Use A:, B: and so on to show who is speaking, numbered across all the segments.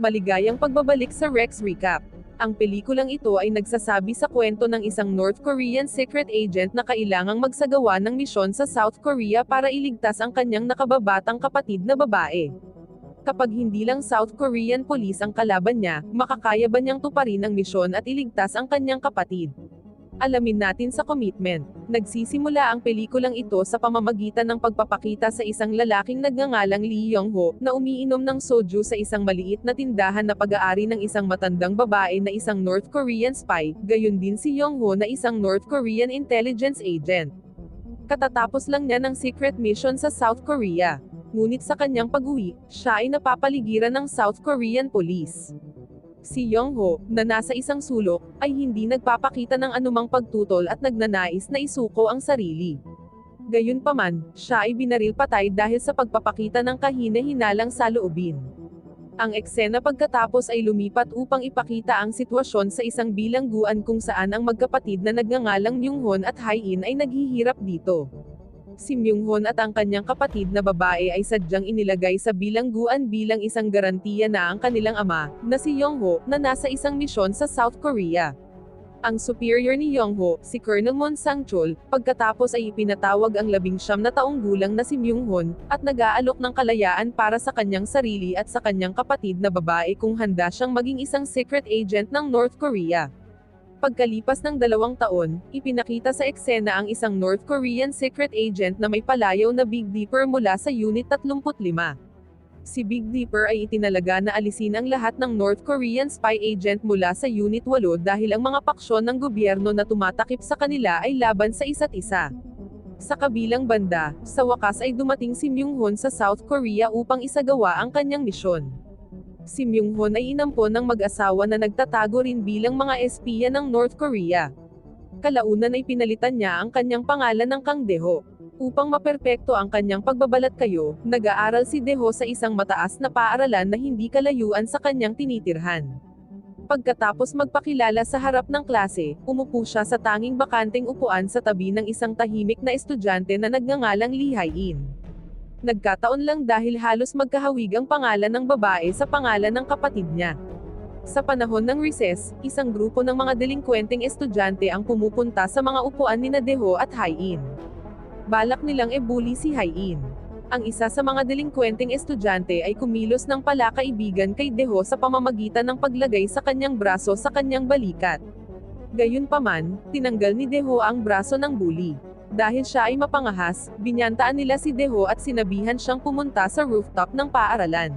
A: Maligayang pagbabalik sa Rex Recap. Ang pelikulang ito ay nagsasabi sa kwento ng isang North Korean secret agent na kailangang magsagawa ng misyon sa South Korea para iligtas ang kanyang nakababatang kapatid na babae. Kapag hindi lang South Korean police ang kalaban niya, makakaya ba niyang tuparin ang misyon at iligtas ang kanyang kapatid? Alamin natin sa commitment. Nagsisimula ang pelikulang ito sa pamamagitan ng pagpapakita sa isang lalaking nagngangalang Lee Young-ho, na umiinom ng soju sa isang maliit na tindahan na pag-aari ng isang matandang babae na isang North Korean spy, gayon din si Young-ho na isang North Korean intelligence agent. Katatapos lang niya ng secret mission sa South Korea. Ngunit sa kanyang pag-uwi, siya ay napapaligiran ng South Korean police. Si Young-ho, na nasa isang sulok, ay hindi nagpapakita ng anumang pagtutol at nagnanais na isuko ang sarili. Gayunpaman, siya ay binaril patay dahil sa pagpapakita ng kahina-hinalang saloobin. Ang eksena pagkatapos ay lumipat upang ipakita ang sitwasyon sa isang bilangguan kung saan ang magkapatid na nagngangalang Myunghon at Hain ay naghihirap dito si Myunghon at ang kanyang kapatid na babae ay sadyang inilagay sa bilangguan bilang isang garantiya na ang kanilang ama, na si Yongho, na nasa isang misyon sa South Korea. Ang superior ni Yongho, si Colonel Mon Sang-chul, pagkatapos ay ipinatawag ang labing siyam na taong gulang na si Myunghon, at nag-aalok ng kalayaan para sa kanyang sarili at sa kanyang kapatid na babae kung handa siyang maging isang secret agent ng North Korea. Pagkalipas ng dalawang taon, ipinakita sa eksena ang isang North Korean secret agent na may palayaw na Big Dipper mula sa Unit 35. Si Big Dipper ay itinalaga na alisin ang lahat ng North Korean spy agent mula sa Unit 8 dahil ang mga paksyon ng gobyerno na tumatakip sa kanila ay laban sa isa't isa. Sa kabilang banda, sa wakas ay dumating si Myung-hun sa South Korea upang isagawa ang kanyang misyon si Myung-hon ay inampon ng mag-asawa na nagtatago rin bilang mga espiya ng North Korea. Kalaunan ay pinalitan niya ang kanyang pangalan ng Kang Deho. Upang maperpekto ang kanyang pagbabalat kayo, nag-aaral si Deho sa isang mataas na paaralan na hindi kalayuan sa kanyang tinitirhan. Pagkatapos magpakilala sa harap ng klase, umupo siya sa tanging bakanteng upuan sa tabi ng isang tahimik na estudyante na nagngangalang Lee Hae-in. Nagkataon lang dahil halos magkahawig ang pangalan ng babae sa pangalan ng kapatid niya. Sa panahon ng recess, isang grupo ng mga delinkwenteng estudyante ang pumupunta sa mga upuan ni Nadeho at Hain. Balak nilang ebuli si Hain. Ang isa sa mga delinkwenteng estudyante ay kumilos ng palakaibigan kay Deho sa pamamagitan ng paglagay sa kanyang braso sa kanyang balikat. Gayunpaman, tinanggal ni Deho ang braso ng bully. Dahil siya ay mapangahas, binyantaan nila si Deho at sinabihan siyang pumunta sa rooftop ng paaralan.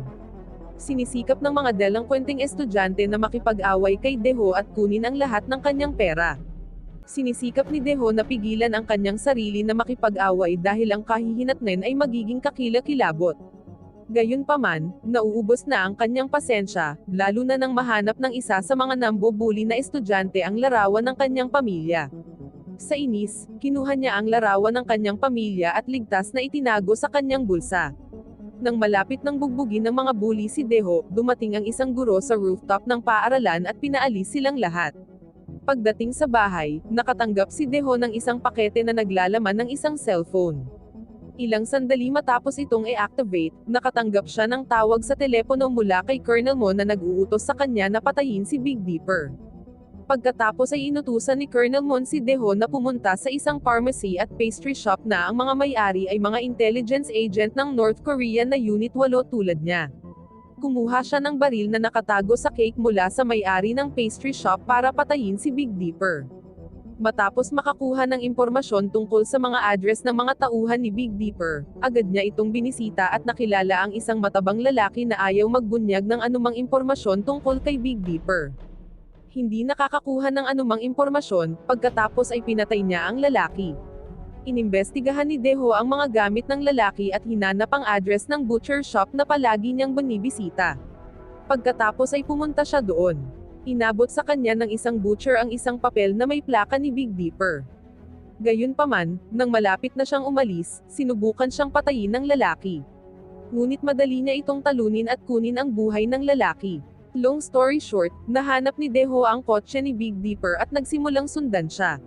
A: Sinisikap ng mga delinkwenteng estudyante na makipag-away kay Deho at kunin ang lahat ng kanyang pera. Sinisikap ni Deho na pigilan ang kanyang sarili na makipag-away dahil ang kahihinatnen ay magiging kakilakilabot. Gayunpaman, nauubos na ang kanyang pasensya, lalo na nang mahanap ng isa sa mga nambubuli na estudyante ang larawan ng kanyang pamilya. Sa inis, kinuha niya ang larawan ng kanyang pamilya at ligtas na itinago sa kanyang bulsa. Nang malapit ng bugbugin ng mga bully si Deho, dumating ang isang guro sa rooftop ng paaralan at pinaalis silang lahat. Pagdating sa bahay, nakatanggap si Deho ng isang pakete na naglalaman ng isang cellphone. Ilang sandali matapos itong i-activate, nakatanggap siya ng tawag sa telepono mula kay Colonel Mo na nag-uutos sa kanya na patayin si Big Dipper. Pagkatapos ay inutusan ni Colonel Monsi Deho na pumunta sa isang pharmacy at pastry shop na ang mga may-ari ay mga intelligence agent ng North Korea na Unit 8 tulad niya. Kumuha siya ng baril na nakatago sa cake mula sa may-ari ng pastry shop para patayin si Big Dipper. Matapos makakuha ng impormasyon tungkol sa mga address ng mga tauhan ni Big Dipper, agad niya itong binisita at nakilala ang isang matabang lalaki na ayaw magbunyag ng anumang impormasyon tungkol kay Big Dipper hindi nakakakuha ng anumang impormasyon, pagkatapos ay pinatay niya ang lalaki. Inimbestigahan ni Deho ang mga gamit ng lalaki at hinanap ang address ng butcher shop na palagi niyang binibisita. Pagkatapos ay pumunta siya doon. Inabot sa kanya ng isang butcher ang isang papel na may plaka ni Big Dipper. Gayunpaman, nang malapit na siyang umalis, sinubukan siyang patayin ng lalaki. Ngunit madali niya itong talunin at kunin ang buhay ng lalaki. Long story short, nahanap ni Deho ang kotse ni Big Dipper at nagsimulang sundan siya.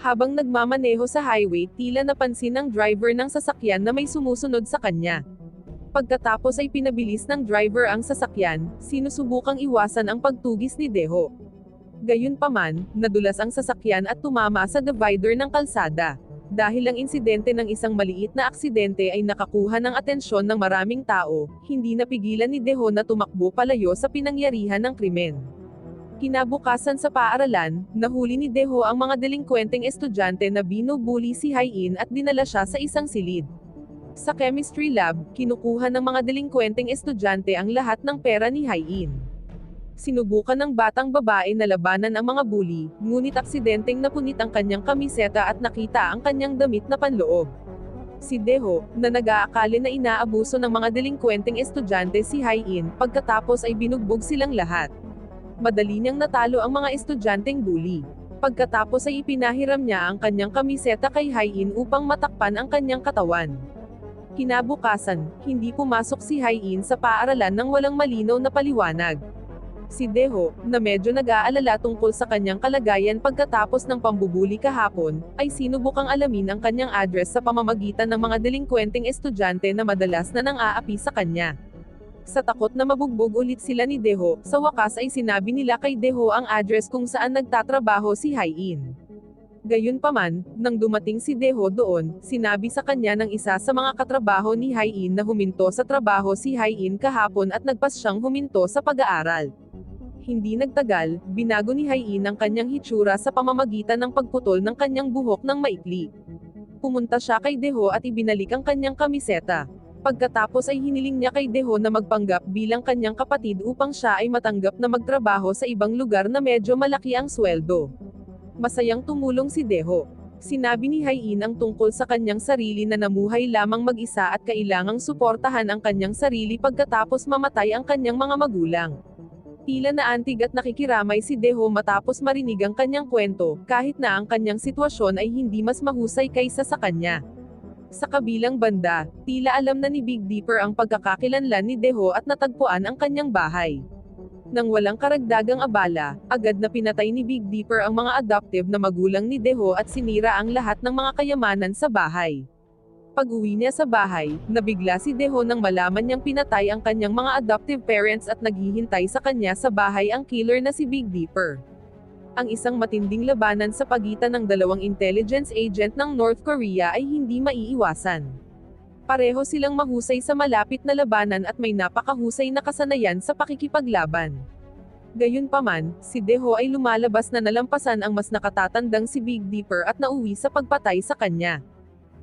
A: Habang nagmamaneho sa highway, tila napansin ng driver ng sasakyan na may sumusunod sa kanya. Pagkatapos ay pinabilis ng driver ang sasakyan, sinusubukang iwasan ang pagtugis ni Deho. Gayunpaman, nadulas ang sasakyan at tumama sa divider ng kalsada. Dahil ang insidente ng isang maliit na aksidente ay nakakuha ng atensyon ng maraming tao, hindi napigilan ni Deho na tumakbo palayo sa pinangyarihan ng krimen. Kinabukasan sa paaralan, nahuli ni Deho ang mga delinkwenteng estudyante na binubuli si Hayin at dinala siya sa isang silid. Sa chemistry lab, kinukuha ng mga delinkwenteng estudyante ang lahat ng pera ni Hayin. Sinubukan ng batang babae na labanan ang mga bully, ngunit aksidenteng napunit ang kanyang kamiseta at nakita ang kanyang damit na panloob. Si Deho, na nag-aakala na inaabuso ng mga delinkwenteng estudyante si Hayin, pagkatapos ay binugbog silang lahat. Madali niyang natalo ang mga estudyanteng bully. Pagkatapos ay ipinahiram niya ang kanyang kamiseta kay Hayin upang matakpan ang kanyang katawan. Kinabukasan, hindi pumasok si Hayin sa paaralan ng walang malinaw na paliwanag. Si Deho, na medyo nag-aalala tungkol sa kanyang kalagayan pagkatapos ng pambubuli kahapon, ay sinubukang alamin ang kanyang address sa pamamagitan ng mga delinkwenteng estudyante na madalas na nang aapi sa kanya. Sa takot na mabugbog ulit sila ni Deho, sa wakas ay sinabi nila kay Deho ang address kung saan nagtatrabaho si Hayin. Gayunpaman, nang dumating si Deho doon, sinabi sa kanya ng isa sa mga katrabaho ni Hayin na huminto sa trabaho si Hayin kahapon at nagpas siyang huminto sa pag-aaral. Hindi nagtagal, binago ni Hayin ang kanyang hitsura sa pamamagitan ng pagputol ng kanyang buhok ng maikli. Pumunta siya kay Deho at ibinalik ang kanyang kamiseta. Pagkatapos ay hiniling niya kay Deho na magpanggap bilang kanyang kapatid upang siya ay matanggap na magtrabaho sa ibang lugar na medyo malaki ang sweldo. Masayang tumulong si Deho. Sinabi ni Hayin ang tungkol sa kanyang sarili na namuhay lamang mag-isa at kailangang suportahan ang kanyang sarili pagkatapos mamatay ang kanyang mga magulang. Tila na antig at nakikiramay si Deho matapos marinig ang kanyang kwento, kahit na ang kanyang sitwasyon ay hindi mas mahusay kaysa sa kanya. Sa kabilang banda, tila alam na ni Big Dipper ang pagkakakilanlan ni Deho at natagpuan ang kanyang bahay. Nang walang karagdagang abala, agad na pinatay ni Big Dipper ang mga adoptive na magulang ni Deho at sinira ang lahat ng mga kayamanan sa bahay. Pag-uwi niya sa bahay, nabigla si Deho nang malaman niyang pinatay ang kanyang mga adoptive parents at naghihintay sa kanya sa bahay ang killer na si Big Dipper. Ang isang matinding labanan sa pagitan ng dalawang intelligence agent ng North Korea ay hindi maiiwasan. Pareho silang mahusay sa malapit na labanan at may napakahusay na kasanayan sa pakikipaglaban. Gayunpaman, si Deho ay lumalabas na nalampasan ang mas nakatatandang si Big Dipper at nauwi sa pagpatay sa kanya.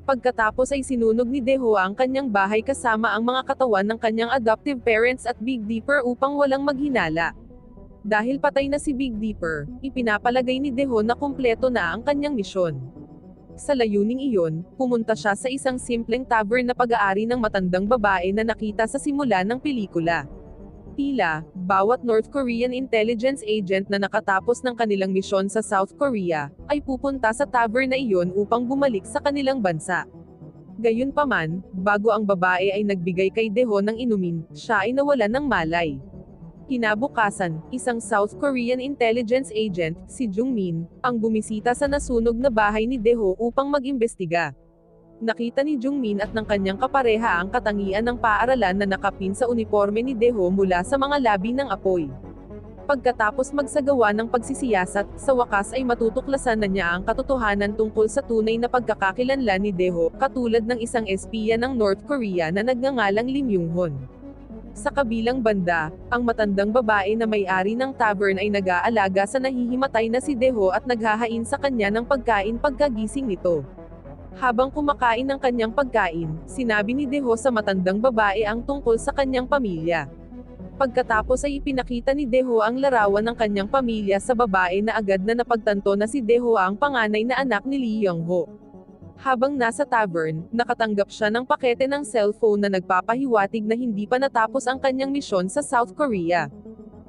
A: Pagkatapos ay sinunog ni Deho ang kanyang bahay kasama ang mga katawan ng kanyang adoptive parents at Big Dipper upang walang maghinala. Dahil patay na si Big Dipper, ipinapalagay ni Deho na kumpleto na ang kanyang misyon. Sa layuning iyon, pumunta siya sa isang simpleng tavern na pag-aari ng matandang babae na nakita sa simula ng pelikula. Tila, bawat North Korean intelligence agent na nakatapos ng kanilang misyon sa South Korea, ay pupunta sa tavern na iyon upang bumalik sa kanilang bansa. Gayunpaman, bago ang babae ay nagbigay kay Deho ng inumin, siya ay nawalan ng malay. Kinabukasan, isang South Korean intelligence agent, si Jung Min, ang bumisita sa nasunog na bahay ni Deho upang mag-imbestiga. Nakita ni Jung Min at ng kanyang kapareha ang katangian ng paaralan na nakapin sa uniforme ni Deho mula sa mga labi ng apoy. Pagkatapos magsagawa ng pagsisiyasat, sa wakas ay matutuklasan na niya ang katotohanan tungkol sa tunay na pagkakakilanlan ni Deho, katulad ng isang espiya ng North Korea na nagngangalang Lim Yung-hon. Sa kabilang banda, ang matandang babae na may-ari ng tavern ay nag-aalaga sa nahihimatay na si Deho at naghahain sa kanya ng pagkain pagkagising nito. Habang kumakain ng kanyang pagkain, sinabi ni Deho sa matandang babae ang tungkol sa kanyang pamilya. Pagkatapos ay ipinakita ni Deho ang larawan ng kanyang pamilya sa babae na agad na napagtanto na si Deho ang panganay na anak ni Lee Young-ho. Habang nasa tavern, nakatanggap siya ng pakete ng cellphone na nagpapahiwatig na hindi pa natapos ang kanyang misyon sa South Korea.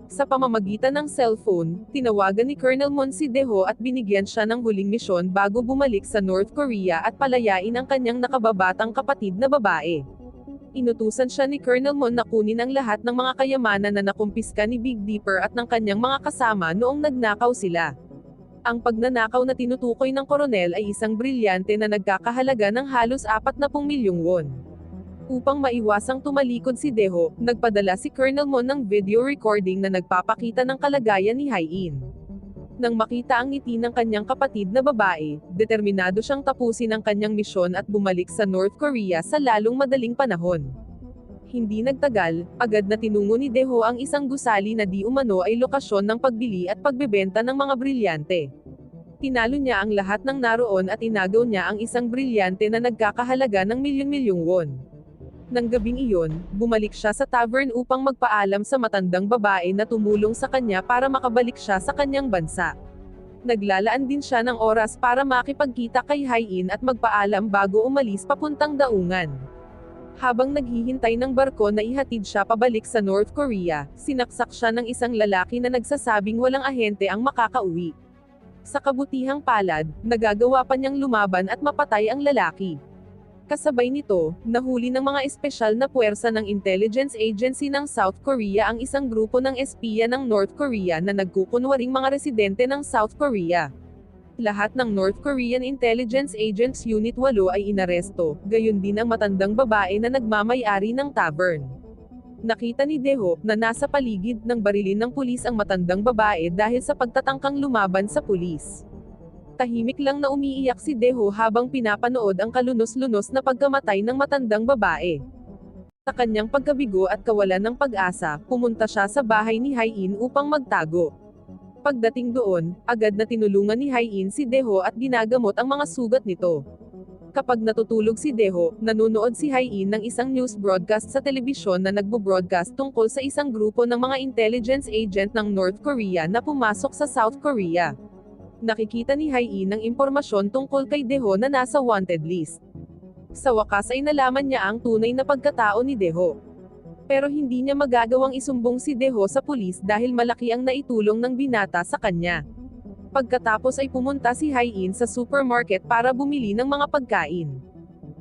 A: Sa pamamagitan ng cellphone, tinawagan ni Colonel Mon si Deho at binigyan siya ng huling misyon bago bumalik sa North Korea at palayain ang kanyang nakababatang kapatid na babae. Inutusan siya ni Colonel Mon na kunin ang lahat ng mga kayamanan na nakumpiska ni Big Dipper at ng kanyang mga kasama noong nagnakaw sila. Ang pagnanakaw na tinutukoy ng koronel ay isang brilyante na nagkakahalaga ng halos 40 milyong won. Upang maiwasang tumalikod si Deho, nagpadala si Colonel Mon ng video recording na nagpapakita ng kalagayan ni Haiin. Nang makita ang ngiti ng kanyang kapatid na babae, determinado siyang tapusin ang kanyang misyon at bumalik sa North Korea sa lalong madaling panahon. Hindi nagtagal, agad na tinungo ni Deho ang isang gusali na di umano ay lokasyon ng pagbili at pagbebenta ng mga brilyante. Tinalo niya ang lahat ng naroon at inagaw niya ang isang brilyante na nagkakahalaga ng milyon-milyong won. Nang gabing iyon, bumalik siya sa tavern upang magpaalam sa matandang babae na tumulong sa kanya para makabalik siya sa kanyang bansa. Naglalaan din siya ng oras para makipagkita kay Haiin at magpaalam bago umalis papuntang daungan. Habang naghihintay ng barko na ihatid siya pabalik sa North Korea, sinaksak siya ng isang lalaki na nagsasabing walang ahente ang makakauwi. Sa kabutihang palad, nagagawa pa niyang lumaban at mapatay ang lalaki. Kasabay nito, nahuli ng mga espesyal na puwersa ng intelligence agency ng South Korea ang isang grupo ng espiya ng North Korea na nagkukunwaring mga residente ng South Korea. Lahat ng North Korean Intelligence Agents Unit 8 ay inaresto, gayon din ang matandang babae na nagmamayari ng tavern. Nakita ni Deho, na nasa paligid ng barilin ng pulis ang matandang babae dahil sa pagtatangkang lumaban sa pulis. Tahimik lang na umiiyak si Deho habang pinapanood ang kalunos-lunos na pagkamatay ng matandang babae. Sa kanyang pagkabigo at kawalan ng pag-asa, pumunta siya sa bahay ni Haiin upang magtago. Pagdating doon, agad na tinulungan ni Haiin si Deho at ginagamot ang mga sugat nito. Kapag natutulog si Deho, nanonood si Haiin ng isang news broadcast sa telebisyon na nagbo-broadcast tungkol sa isang grupo ng mga intelligence agent ng North Korea na pumasok sa South Korea. Nakikita ni Haiin ng impormasyon tungkol kay Deho na nasa wanted list. Sa wakas ay nalaman niya ang tunay na pagkatao ni Deho. Pero hindi niya magagawang isumbong si Deho sa pulis dahil malaki ang naitulong ng binata sa kanya. Pagkatapos ay pumunta si Haiin sa supermarket para bumili ng mga pagkain.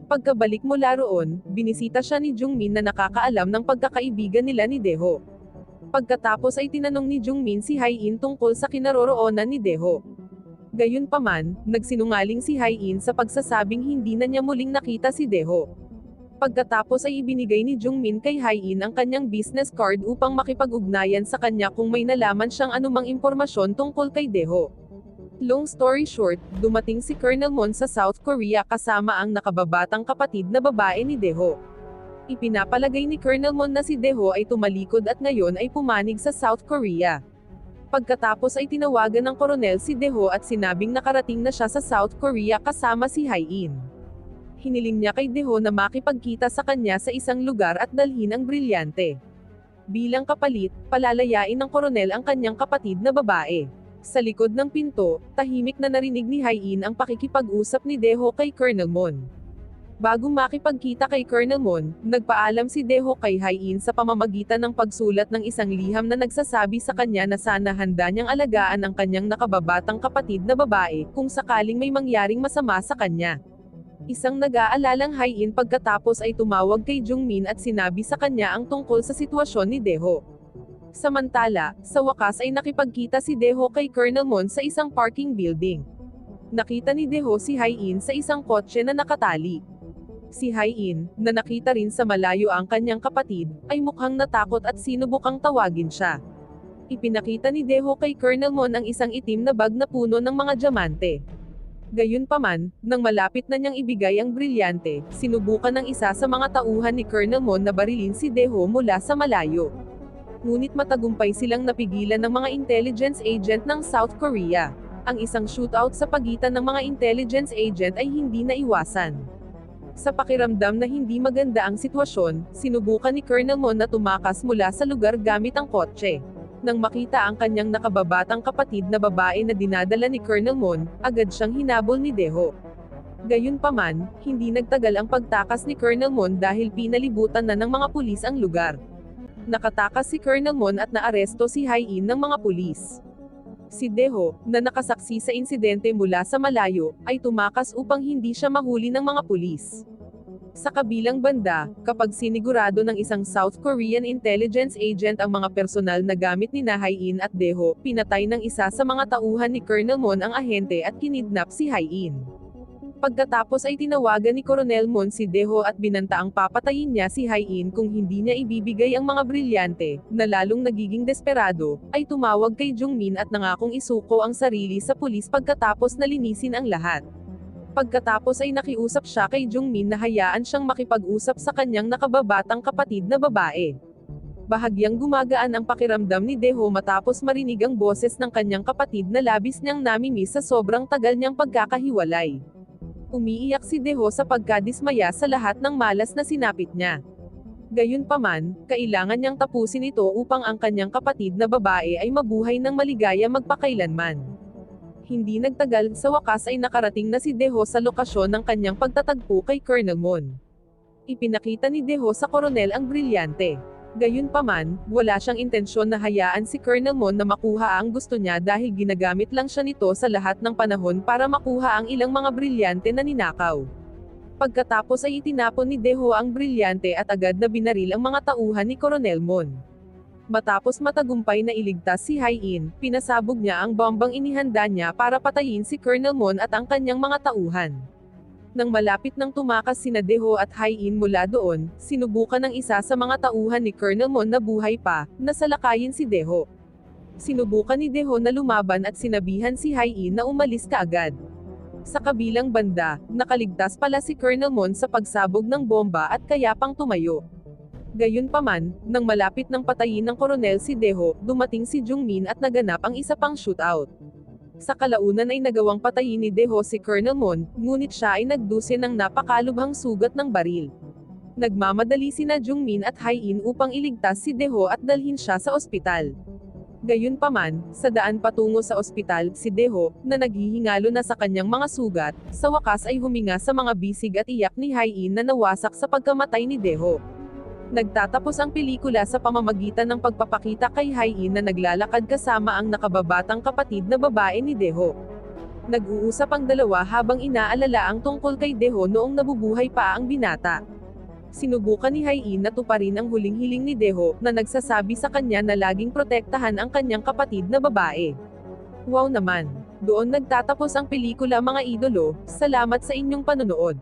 A: Pagkabalik mula roon, binisita siya ni Jungmin na nakakaalam ng pagkakaibigan nila ni Deho. Pagkatapos ay tinanong ni Jungmin si Haiin tungkol sa kinaroroonan ni Deho. Gayunpaman, nagsinungaling si Haiin sa pagsasabing hindi na niya muling nakita si Deho. Pagkatapos ay ibinigay ni Jungmin kay Haiin ang kanyang business card upang makipag-ugnayan sa kanya kung may nalaman siyang anumang impormasyon tungkol kay Deho. Long story short, dumating si Colonel Mon sa South Korea kasama ang nakababatang kapatid na babae ni Deho. Ipinapalagay ni Colonel Mon na si Deho ay tumalikod at ngayon ay pumanig sa South Korea. Pagkatapos ay tinawagan ng koronel si Deho at sinabing nakarating na siya sa South Korea kasama si Haiin hiniling niya kay Deho na makipagkita sa kanya sa isang lugar at dalhin ang brilyante. Bilang kapalit, palalayain ng koronel ang kanyang kapatid na babae. Sa likod ng pinto, tahimik na narinig ni Haiin ang pakikipag-usap ni Deho kay Colonel Mon. Bago makipagkita kay Colonel Mon, nagpaalam si Deho kay Haiin sa pamamagitan ng pagsulat ng isang liham na nagsasabi sa kanya na sana handa niyang alagaan ang kanyang nakababatang kapatid na babae kung sakaling may mangyaring masama sa kanya. Isang nag-aalalang Haiin pagkatapos ay tumawag kay Jungmin at sinabi sa kanya ang tungkol sa sitwasyon ni Deho. Samantala, sa wakas ay nakipagkita si Deho kay Colonel Mon sa isang parking building. Nakita ni Deho si Haiin sa isang kotse na nakatali. Si Haiin, na nakita rin sa malayo ang kanyang kapatid, ay mukhang natakot at sinubukang tawagin siya. Ipinakita ni Deho kay Colonel Mon ang isang itim na bag na puno ng mga diamante. Gayunpaman, nang malapit na niyang ibigay ang brilyante, sinubukan ng isa sa mga tauhan ni Colonel Mon na barilin si Deho mula sa malayo. Ngunit matagumpay silang napigilan ng mga intelligence agent ng South Korea. Ang isang shootout sa pagitan ng mga intelligence agent ay hindi naiwasan. Sa pakiramdam na hindi maganda ang sitwasyon, sinubukan ni Colonel Mon na tumakas mula sa lugar gamit ang kotse. Nang makita ang kanyang nakababatang kapatid na babae na dinadala ni Colonel Mon, agad siyang hinabol ni Deho. Gayunpaman, hindi nagtagal ang pagtakas ni Colonel Mon dahil pinalibutan na ng mga pulis ang lugar. Nakatakas si Colonel Mon at naaresto si Haiin ng mga pulis. Si Deho, na nakasaksi sa insidente mula sa malayo, ay tumakas upang hindi siya mahuli ng mga pulis. Sa kabilang banda, kapag sinigurado ng isang South Korean intelligence agent ang mga personal na gamit ni Haiin at Deho, pinatay ng isa sa mga tauhan ni Colonel Mon ang ahente at kinidnap si Haiin. Pagkatapos ay tinawagan ni Coronel Mon si Deho at binantaang papatayin niya si Hain kung hindi niya ibibigay ang mga brilyante, na lalong nagiging desperado, ay tumawag kay Jungmin at nangakong isuko ang sarili sa pulis pagkatapos nalinisin ang lahat. Pagkatapos ay nakiusap siya kay Jungmin na hayaan siyang makipag-usap sa kanyang nakababatang kapatid na babae. Bahagyang gumagaan ang pakiramdam ni Deho matapos marinig ang boses ng kanyang kapatid na labis niyang namimiss sa sobrang tagal niyang pagkakahiwalay. Umiiyak si Deho sa pagkadismaya sa lahat ng malas na sinapit niya. Gayunpaman, kailangan niyang tapusin ito upang ang kanyang kapatid na babae ay mabuhay ng maligaya magpakailanman. Hindi nagtagal, sa wakas ay nakarating na si Deho sa lokasyon ng kanyang pagtatagpo kay Colonel Mon. Ipinakita ni Deho sa koronel ang brilyante. Gayunpaman, wala siyang intensyon na hayaan si Colonel Mon na makuha ang gusto niya dahil ginagamit lang siya nito sa lahat ng panahon para makuha ang ilang mga brilyante na ninakaw. Pagkatapos ay itinapon ni Deho ang brilyante at agad na binaril ang mga tauhan ni Colonel Mon. Matapos matagumpay na iligtas si Hain, pinasabog niya ang bombang inihanda niya para patayin si Colonel Mon at ang kanyang mga tauhan. Nang malapit nang tumakas sina Deho at Hain mula doon, sinubukan ng isa sa mga tauhan ni Colonel Mon na buhay pa, na salakayin si Deho. Sinubukan ni Deho na lumaban at sinabihan si Hain na umalis kaagad. Sa kabilang banda, nakaligtas pala si Colonel Mon sa pagsabog ng bomba at kaya pang tumayo. Gayunpaman, nang malapit ng patayin ng koronel si Deho, dumating si Jungmin at naganap ang isa pang shootout. Sa kalaunan ay nagawang patayin ni Deho si Colonel Mon, ngunit siya ay nagduse ng napakalubhang sugat ng baril. Nagmamadali sina Jungmin at Hain upang iligtas si Deho at dalhin siya sa ospital. Gayunpaman, sa daan patungo sa ospital, si Deho, na naghihingalo na sa kanyang mga sugat, sa wakas ay huminga sa mga bisig at iyak ni Hain na nawasak sa pagkamatay ni Deho. Nagtatapos ang pelikula sa pamamagitan ng pagpapakita kay Hain na naglalakad kasama ang nakababatang kapatid na babae ni Deho. Nag-uusap ang dalawa habang inaalala ang tungkol kay Deho noong nabubuhay pa ang binata. Sinubukan ni Hain na tuparin ang huling hiling ni Deho, na nagsasabi sa kanya na laging protektahan ang kanyang kapatid na babae. Wow naman! Doon nagtatapos ang pelikula mga idolo, salamat sa inyong panonood.